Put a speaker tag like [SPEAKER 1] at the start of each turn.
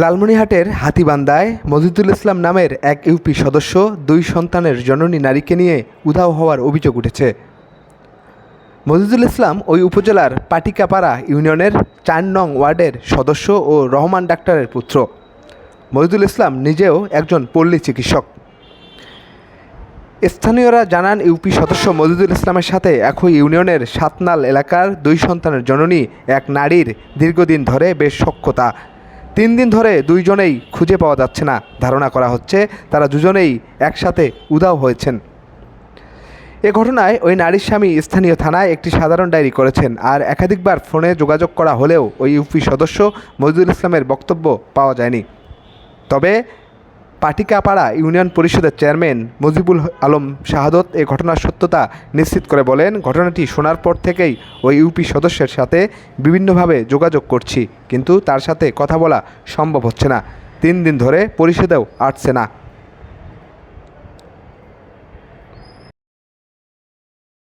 [SPEAKER 1] লালমনিরহাটের হাতিবান্দায় মজিদুল ইসলাম নামের এক ইউপি সদস্য দুই সন্তানের জননী নারীকে নিয়ে উধাও হওয়ার অভিযোগ উঠেছে। মজিদুল ইসলাম ওই উপজেলার পাটিকাপাড়া ইউনিয়নের চার নং ওয়ার্ডের সদস্য ও রহমান ডাক্তারের পুত্র। মজিদুল ইসলাম নিজেও একজন পল্লী চিকিৎসক। স্থানীয়রা জানান, ইউপি সদস্য মজিদুল ইসলামের সাথে একই ইউনিয়নের সাতনাল এলাকার দুই সন্তানের জননী এক নারীর দীর্ঘদিন ধরে বেশ সক্ষতা তিন দিন ধরে দুইজনেই খুঁজে পাওয়া যাচ্ছে না। ধারণা করা হচ্ছে তারা দুজনেই একসাথে উদাও হয়েছেন। এ ঘটনায় ওই নারীর স্বামী স্থানীয় থানায় একটি সাধারণ ডায়েরি করেছেন আর একাধিকবার ফোনে যোগাযোগ করা হলেও ওই ইউপি সদস্য মজিদুল ইসলামের বক্তব্য পাওয়া যায়নি। তবে পাটিকাপাড়া ইউনিয়ন পরিষদের চেয়ারম্যান মুজিবুল আলম শাহাদত এ ঘটনার সত্যতা নিশ্চিত করে বলেন, ঘটনাটি শোনার পর থেকেই ওই ইউপি সদস্যের সাথে বিভিন্নভাবে যোগাযোগ করছি, কিন্তু তার সাথে কথা বলা সম্ভব হচ্ছে না। তিন দিন ধরে পরিষদেও আসছে না।